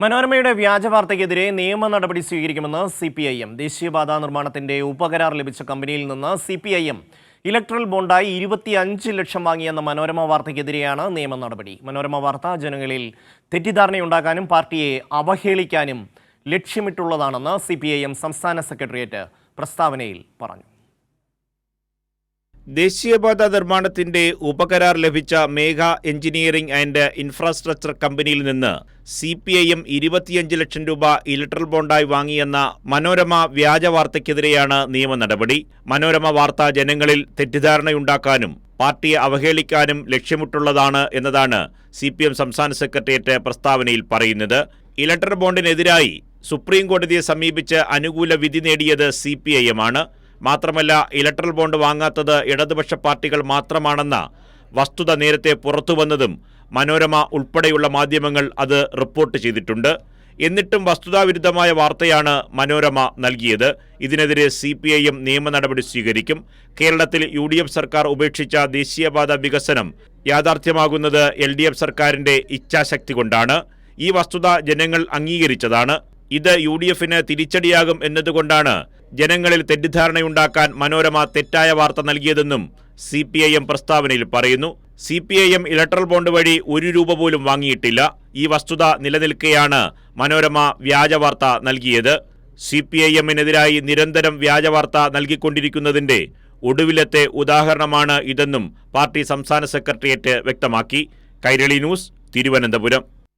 മനോരമയുടെ വ്യാജ വാർത്തയ്ക്കെതിരെ നിയമ നടപടി സ്വീകരിക്കുമെന്ന് സി പി ഐ എം ദേശീയപാതാ നിർമ്മാണത്തിന്റെ ഉപകരാർ ലഭിച്ച കമ്പനിയിൽ നിന്ന് C P I M electoral ബോണ്ടായി ഇരുപത്തിയഞ്ച് ലക്ഷം വാങ്ങിയെന്ന മനോരമ വാർത്തയ്ക്കെതിരെയാണ് നിയമ നടപടി. മനോരമ വാർത്ത ജനങ്ങളിൽ തെറ്റിദ്ധാരണയുണ്ടാക്കാനും പാർട്ടിയെ അവഹേളിക്കാനും ലക്ഷ്യമിട്ടുള്ളതാണെന്ന് സി പി ഐ എം സംസ്ഥാന സെക്രട്ടേറിയറ്റ് പ്രസ്താവനയിൽ പറഞ്ഞു. ദേശീയപാത നിർമ്മാണത്തിന്റെ ഉപകരാർ ലഭിച്ച മേഘ എഞ്ചിനീയറിംഗ് ആൻഡ് ഇൻഫ്രാസ്ട്രക്ചർ കമ്പനിയിൽ നിന്ന് സി പി ഐ എം ഇരുപത്തിയഞ്ച് ലക്ഷം രൂപ ഇലക്ട്രൽ ബോണ്ടായി വാങ്ങിയെന്ന മനോരമ വ്യാജ വാർത്തയ്ക്കെതിരെയാണ് നിയമ നടപടി. മനോരമ വാർത്ത ജനങ്ങളിൽ തെറ്റിദ്ധാരണയുണ്ടാക്കാനും പാർട്ടിയെ അവഹേളിക്കാനും ലക്ഷ്യമിട്ടുള്ളതാണ് എന്നതാണ് സി പി എം സംസ്ഥാന സെക്രട്ടേറിയറ്റ് പ്രസ്താവനയിൽ പറയുന്നത്. ഇലക്ട്രൽ ബോണ്ടിനെതിരായി സുപ്രീം കോടതിയെ സമീപിച്ച് അനുകൂല വിധി നേടിയത് സി പി ഐ എം ആണ്. മാത്രമല്ല ഇലക്ട്രൽ ബോണ്ട് വാങ്ങാത്തത് ഇടതുപക്ഷ പാർട്ടികൾ മാത്രമാണെന്ന വസ്തുത നേരത്തെ പുറത്തുവന്നതും മനോരമ ഉൾപ്പെടെയുള്ള മാധ്യമങ്ങൾ അത് റിപ്പോർട്ട് ചെയ്തിട്ടുണ്ട്. എന്നിട്ടും വസ്തുതാവിരുദ്ധമായ വാർത്തയാണ് മനോരമ നൽകിയത്. ഇതിനെതിരെ സി പി ഐ എം നിയമ നടപടി സ്വീകരിക്കും. കേരളത്തിൽ യു ഡി എഫ് സർക്കാർ ഉപേക്ഷിച്ച ദേശീയപാത വികസനം യാഥാർത്ഥ്യമാകുന്നത് എൽ ഡി എഫ് സർക്കാരിന്റെ ഇച്ഛാശക്തി കൊണ്ടാണ്. ഈ വസ്തുത ജനങ്ങൾ അംഗീകരിച്ചതാണ്. ഇത് യു ഡി എഫിന് തിരിച്ചടിയാകും എന്നതുകൊണ്ടാണ് ജനങ്ങളിൽ തെറ്റിദ്ധാരണയുണ്ടാക്കാൻ മനോരമ തെറ്റായ വാർത്ത നൽകിയതെന്നും സി പി ഐ എം പ്രസ്താവനയിൽ പറയുന്നു. C P I M electoral bond വഴി ഒരു രൂപ പോലും വാങ്ങിയിട്ടില്ല. ഈ വസ്തുത നിലനിൽക്കെയാണ് മനോരമ വ്യാജ വാർത്ത നൽകിയത്. സി പി ഐ എമ്മിനെതിരായി നിരന്തരം വ്യാജ വാർത്ത നൽകിക്കൊണ്ടിരിക്കുന്നതിന്റെ ഒടുവിലത്തെ ഉദാഹരണമാണ് ഇതെന്നും പാർട്ടി സംസ്ഥാന സെക്രട്ടേറിയറ്റ് വ്യക്തമാക്കി. കൈരളി ന്യൂസ് തിരുവനന്തപുരം.